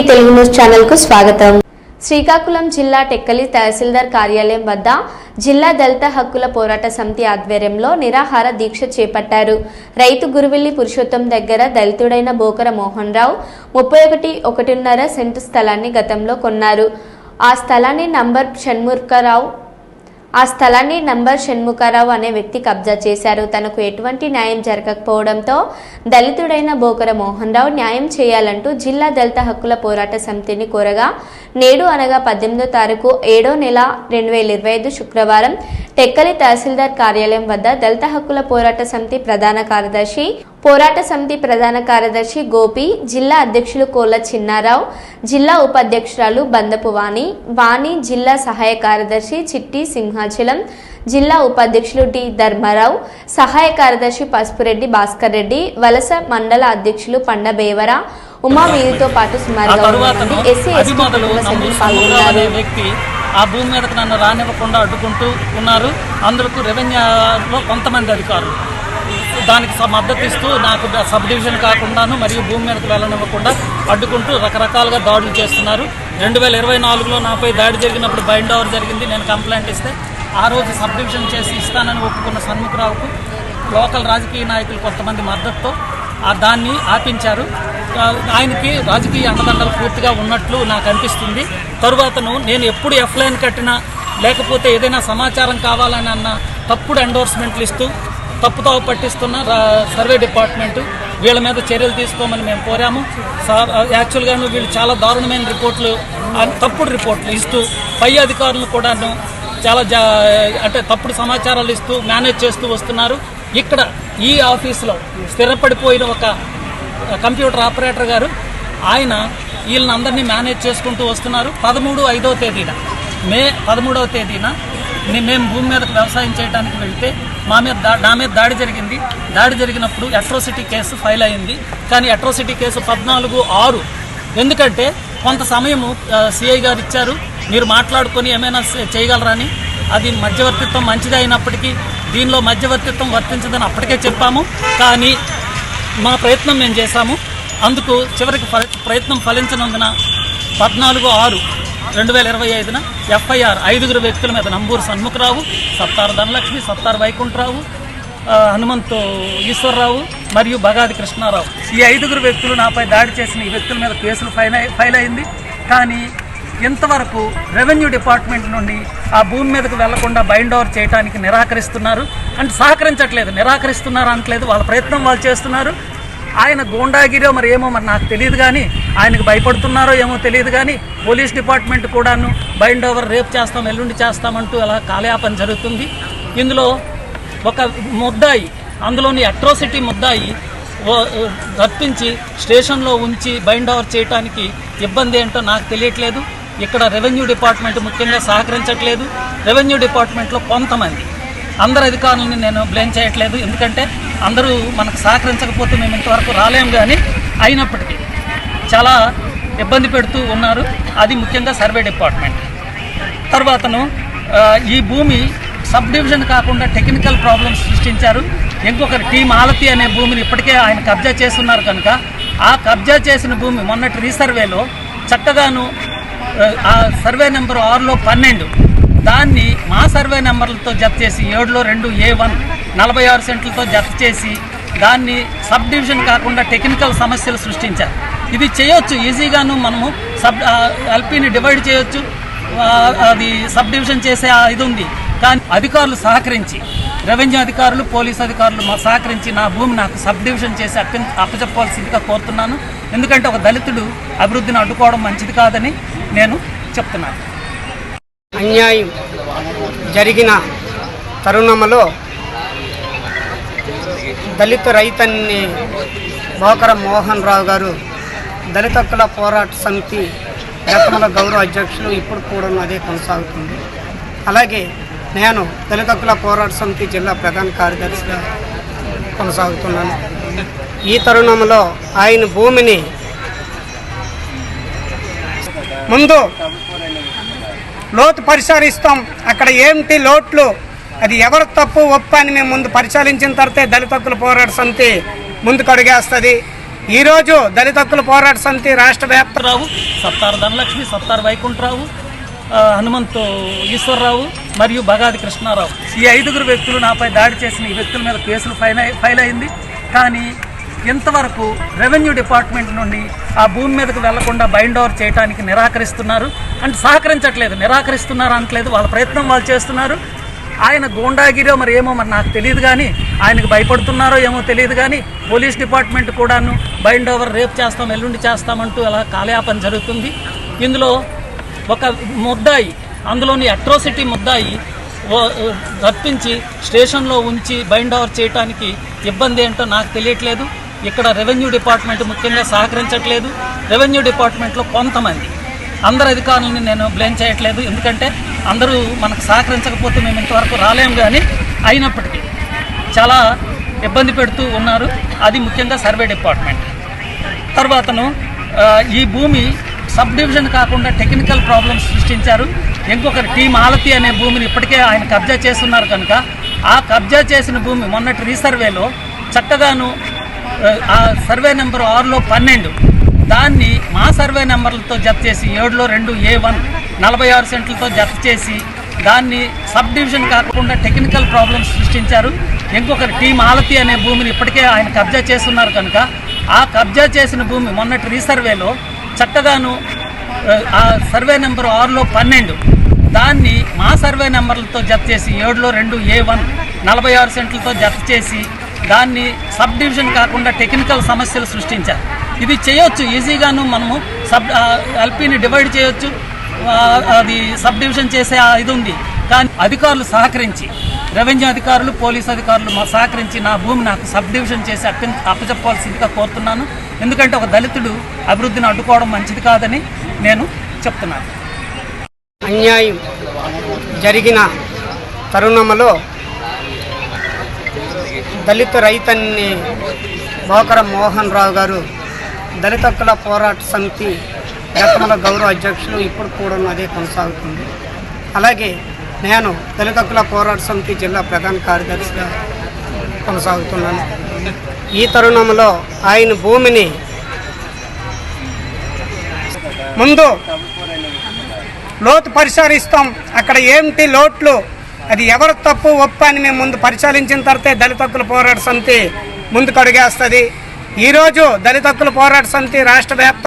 TV Telugu news ఛానల్కు స్వాగతం. శ్రీకాకుళం జిల్లా టెక్కలి తహసీల్దార్ కార్యాలయం వద్ద జిల్లా దళిత హక్కుల పోరాట సమితి ఆధ్వర్యంలో నిరాహార దీక్ష చేపట్టారు. రైతు గురువిల్లి పురుషోత్తం దగ్గర దళితుడైన బోకర మోహన్ రావు ముప్పై ఒకటి ఒకటిన్నర సెంటు స్థలాన్ని గతంలో కొన్నారు. ఆ స్థలాన్ని నంబర్ షణ్ముఖరావు ఆ స్థలాన్ని నంబర్ షణ్ముఖారావు అనే వ్యక్తి కబ్జా చేశారు. తనకు ఎటువంటి న్యాయం జరగకపోవడంతో దళితుడైన బోకర మోహన్ రావు న్యాయం చేయాలంటూ జిల్లా దళిత హక్కుల పోరాట సమితిని కోరగా నేడు అనగా పద్దెనిమిదో తారీఖు ఏడో నెల రెండు వేల ఇరవై ఐదు శుక్రవారం టెక్కలి తహసీల్దార్ కార్యాలయం వద్ద దళిత హక్కుల పోరాట సమితి ప్రధాన కార్యదర్శి పోరాట సమితి ప్రధాన కార్యదర్శి గోపి జిల్లా అధ్యక్షులు కోల చిన్నారావు జిల్లా ఉపాధ్యక్షురాలు బందపు వాణి వాణి జిల్లా సహాయ కార్యదర్శి చిట్టి సింహ సింహాచలం జిల్లా ఉపాధ్యక్షులు టి ధర్మారావు సహాయ కార్యదర్శి పసుపురెడ్డి భాస్కర్ రెడ్డి వలస మండల అధ్యక్షులు పండ బేవర ఉమా వీరితో పాటు సుమారుగా మంది ఎస్సీ ఎస్టీ కుటుంబ సభ్యులు పాల్గొన్నారు. ఆ భూమి మీదకు నన్ను రానివ్వకుండా అడ్డుకుంటూ ఉన్నారు. రెవెన్యూలో కొంతమంది అధికారులు. దానికి మద్దతు ఇస్తూ నాకు సబ్ డివిజన్ కాకుండాను మరియు భూమి మీదకు వెళ్ళనివ్వకుండా అడ్డుకుంటూ రకరకాలుగా దాడులు చేస్తున్నారు. రెండు వేల ఇరవై నాలుగులో నాపై దాడి జరిగినప్పుడు బైండ్ ఓవర్ జరిగింది. నేను కంప్లైంట్ ఇస్తే ఆ రోజు సబ్ డివిజన్ చేసి ఇస్తానని ఒప్పుకున్న సన్ముఖరావుకు లోకల్ రాజకీయ నాయకులు కొంతమంది మద్దతుతో దాన్ని ఆపించారు. ఆయనకి రాజకీయ అండదండలు పూర్తిగా ఉన్నట్లు నాకు అనిపిస్తుంది. తరువాతను నేను ఎప్పుడు ఎఫ్ లైన్ కట్టినా లేకపోతే ఏదైనా సమాచారం కావాలని అన్న తప్పుడు ఎండోర్స్మెంట్లు ఇస్తూ తప్పుతో పట్టిస్తున్న సర్వే డిపార్ట్మెంటు వీళ్ళ మీద చర్యలు తీసుకోమని మేము కోరాము. సార్ యాక్చువల్గా వీళ్ళు చాలా దారుణమైన రిపోర్ట్లు తప్పుడు రిపోర్ట్లు ఇస్తూ పై అధికారులు కూడాను చాలా జా అంటే తప్పుడు సమాచారాలు ఇస్తూ మేనేజ్ చేస్తూ వస్తున్నారు. ఇక్కడ ఈ ఆఫీస్లో స్థిరపడిపోయిన ఒక కంప్యూటర్ ఆపరేటర్ గారు ఆయన వీళ్ళని అందరినీ మేనేజ్ చేసుకుంటూ వస్తున్నారు. పదమూడు ఐదవ తేదీన మే పదమూడవ తేదీన మేము భూమి మీదకు వ్యవసాయం చేయడానికి వెళ్తే మా మీద దా నా మీద దాడి జరిగింది. దాడి జరిగినప్పుడు అట్రోసిటీ కేసు ఫైల్ అయింది. కానీ అట్రోసిటీ కేసు పద్నాలుగు ఆరు. ఎందుకంటే కొంత సమయము సిఐ గారు ఇచ్చారు. మీరు మాట్లాడుకొని ఏమైనా చేయగలరా చేయగలరని అది మధ్యవర్తిత్వం మంచిది అయినప్పటికీ దీనిలో మధ్యవర్తిత్వం వర్తించదని అప్పటికే చెప్పాము. కానీ మా ప్రయత్నం మేము చేశాము. అందుకు చివరికి ప్రయత్నం ఫలించనందున పద్నాలుగు ఆరు. రెండు వేల ఇరవై ఐదున ఎఫ్ఐఆర్ ఐదుగురు వ్యక్తుల మీద నంబూరు సన్ముఖరావు సత్తారు ధనలక్ష్మి సత్తారు వైకుంఠరావు హనుమంతు ఈశ్వరరావు మరియు బగాది కృష్ణారావు. ఈ ఐదుగురు వ్యక్తులు నాపై దాడి చేసిన ఈ వ్యక్తుల మీద కేసులు ఫైల్ ఫైల్ అయింది. కానీ ఇంతవరకు రెవెన్యూ డిపార్ట్మెంట్ నుండి ఆ భూమి మీదకు వెళ్ళకుండా బైండ్ ఓవర్ చేయడానికి నిరాకరిస్తున్నారు. అంటే సహకరించట్లేదు నిరాకరిస్తున్నారు అనట్లేదు వాళ్ళ ప్రయత్నం వాళ్ళు చేస్తున్నారు. ఆయన గూండాగిరో మరి ఏమో మరి నాకు తెలియదు కానీ ఆయనకు భయపడుతున్నారో ఏమో తెలియదు కానీ పోలీస్ డిపార్ట్మెంట్ కూడాను బైండ్ ఓవర్ రేపు చేస్తాం ఎల్లుండి చేస్తామంటూ అలా కాలయాపన జరుగుతుంది. ఇందులో ఒక ముద్దాయి అందులోని అట్రోసిటీ ముద్దాయి రప్పించి స్టేషన్లో ఉంచి బైండ్ ఓవర్ చేయడానికి ఇబ్బంది ఏంటో నాకు తెలియట్లేదు. ఇక్కడ రెవెన్యూ డిపార్ట్మెంట్ ముఖ్యంగా సహకరించట్లేదు. రెవెన్యూ డిపార్ట్మెంట్లో కొంతమంది అందరు అధికారులని నేను బ్లేమ్ చేయట్లేదు. ఎందుకంటే అందరూ మనకు సహకరించకపోతే మేము ఇంతవరకు రాలేము కానీ అయినప్పటికీ చాలా ఇబ్బంది పెడుతూ ఉన్నారు. అది ముఖ్యంగా సర్వే డిపార్ట్మెంట్. తర్వాతను ఈ భూమి సబ్ డివిజన్ కాకుండా టెక్నికల్ ప్రాబ్లమ్స్ సృష్టించారు. ఇంకొకరు టీ మాలతి అనే భూమిని ఇప్పటికే ఆయన కబ్జా చేస్తున్నారు కనుక ఆ కబ్జా చేసిన భూమి మొన్నటి రీసర్వేలో చక్కగాను ఆ, ఆ సర్వే నెంబర్ ఆరులో పన్నెండు దాన్ని మా సర్వే నెంబర్లతో జత చేసి ఏడులో రెండు ఏ వన్ నలభై ఆరు సెంట్లతో జత చేసి దాన్ని సబ్ డివిజన్ కాకుండా టెక్నికల్ సమస్యలు సృష్టించారు. ఇది చేయొచ్చు ఈజీగాను మనము సబ్ ఎల్పీని డివైడ్ చేయొచ్చు. అది సబ్ డివిజన్ చేసే ఇది ఉంది. కానీ అధికారులు సహకరించి రెవెన్యూ అధికారులు పోలీస్ అధికారులు మా సహకరించి నా భూమి నాకు సబ్ డివిజన్ చేసి అప్ప అప్పచెప్పాల్సిందిగా కోరుతున్నాను. ఎందుకంటే ఒక దళితుడు అభివృద్ధిని అడ్డుకోవడం మంచిది కాదని నేను చెప్తున్నాను. అన్యాయం జరిగిన తరుణంలో దళిత రైతన్ని బోకర మోహన్ రావు గారు దళిత హక్కుల పోరాట సమితి గతంలో గౌరవ అధ్యక్షులు ఇప్పుడు కూడా అదే కొనసాగుతుంది. అలాగే నేను దళిత హక్కుల పోరాట సమితి జిల్లా ప్రధాన కార్యదర్శిగా కొనసాగుతున్నాను. ఈ తరుణంలో ఆయన భూమిని ముందు లోతు పరిశీలిస్తాం. అక్కడ ఏంటి లోట్లు? అది ఎవరు తప్పు ఒప్పు అని మేము ముందు పరిశీలించిన తర్వాతే దళిత హక్కుల పోరాట సమితి ముందుకు అడిగేస్తుంది. ఈరోజు దళిత హక్కుల పోరాట సమితి రాష్ట్ర వ్యాప్తరావు సత్తారు ధనలక్ష్మి సత్తారు వైకుంఠరావు హనుమంతు ఈశ్వరరావు మరియు బగాది కృష్ణారావు. ఈ ఐదుగురు వ్యక్తులు నాపై దాడి చేసిన ఈ వ్యక్తుల మీద కేసులు ఫైల్ ఫైల్ అయింది. కానీ ఇంతవరకు రెవెన్యూ డిపార్ట్మెంట్ నుండి ఆ భూమి మీదకు వెళ్ళకుండా బైండ్ ఓవర్ చేయడానికి నిరాకరిస్తున్నారు. అంటే సహకరించట్లేదు నిరాకరిస్తున్నారు అనట్లేదు వాళ్ళ ప్రయత్నం వాళ్ళు చేస్తున్నారు. ఆయన గూండాగిరో మరి ఏమో మరి నాకు తెలియదు కానీ ఆయనకు భయపడుతున్నారో ఏమో తెలియదు కానీ పోలీస్ డిపార్ట్మెంట్ కూడాను బైండ్ ఓవర్ రేపు చేస్తాం ఎల్లుండి చేస్తామంటూ అలా కాలయాపన జరుగుతుంది. ఇందులో ఒక ముద్దాయి అందులోని అట్రోసిటీ ముద్దాయి రప్పించి స్టేషన్లో ఉంచి బైండ్ ఓవర్ చేయడానికి ఇబ్బంది ఏంటో నాకు తెలియట్లేదు. ఇక్కడ రెవెన్యూ డిపార్ట్మెంట్ ముఖ్యంగా సహకరించట్లేదు. రెవెన్యూ డిపార్ట్మెంట్లో కొంతమంది. అందరు అధికారులని నేను బ్లేమ్ చేయట్లేదు. ఎందుకంటే అందరూ మనకు సహకరించకపోతే మేము ఇంతవరకు రాలేము కానీ అయినప్పటికీ చాలా ఇబ్బంది పెడుతూ ఉన్నారు. అది ముఖ్యంగా సర్వే డిపార్ట్మెంట్. తర్వాతను ఈ భూమి సబ్ డివిజన్ కాకుండా టెక్నికల్ ప్రాబ్లమ్స్ సృష్టించారు. ఇంకొకరు టీం ఆలతి అనే భూమిని ఇప్పటికే ఆయన కబ్జా చేస్తున్నారు కనుక ఆ కబ్జా చేసిన భూమి మొన్నటి రీసర్వేలో చక్కగాను సర్వే నెంబర్ ఆరులో పన్నెండు. దాన్ని మా సర్వే నెంబర్లతో జత చేసి ఏడులో రెండు ఏ వన్ నలభై ఆరు సెంట్లతో జత చేసి దాన్ని సబ్ డివిజన్ కాకుండా టెక్నికల్ ప్రాబ్లమ్స్ సృష్టించారు. ఇంకొకరు టీ మాలతి అనే భూమిని ఇప్పటికే ఆయన కబ్జా చేస్తున్నారు కనుక ఆ కబ్జా చేసిన భూమి మొన్నటి రీసర్వేలో చక్కగాను ఆ, ఆ సర్వే నెంబర్ ఆరులో పన్నెండు. దాన్ని మా సర్వే నెంబర్లతో జత చేసి ఏడులో రెండు ఏ వన్ నలభై ఆరు సెంట్లతో జత చేసి దాన్ని సబ్ డివిజన్ కాకుండా టెక్నికల్ సమస్యలు సృష్టించారు. ఇది చేయొచ్చు ఈజీగాను మనము సబ్ ఎల్పీని డివైడ్ చేయొచ్చు. అది సబ్ డివిజన్ చేసే ఇది ఉంది. కానీ అధికారులు సహకరించి రెవెన్యూ అధికారులు పోలీస్ అధికారులు మా సహకరించి నా భూమి నాకు సబ్ డివిజన్ చేసి అప్ప అప్పచెప్పాల్సిందిగా కోరుతున్నాను. ఎందుకంటే ఒక దళితుడు అభివృద్ధిని అడ్డుకోవడం మంచిది కాదని నేను చెప్తున్నాను. అన్యాయం జరిగిన తరుణంలో దళిత రైతన్ని బోకర మోహన్ రావు గారు దళిత హక్కుల పోరాట సమితి గతంలో గౌరవ అధ్యక్షులు ఇప్పుడు కూడా అదే కొనసాగుతుంది. అలాగే నేను దళిత హక్కుల పోరాట సమితి జిల్లా ప్రధాన కార్యదర్శిగా కొనసాగుతున్నాను. ఈ తరుణంలో ఆయన భూమిని ముందు లోతు పరిశీలిస్తాం. అక్కడ ఏమిటి లోట్లు? అది ఎవరు తప్పు ఒప్పు అని మేము ముందు పరిశీలించిన తర్వాతే దళిత హక్కుల పోరాట సమితి ముందుకు అడుగేస్తుంది. ఈరోజు దళిత హక్కుల పోరాట సమితి రాష్ట్ర వ్యాప్త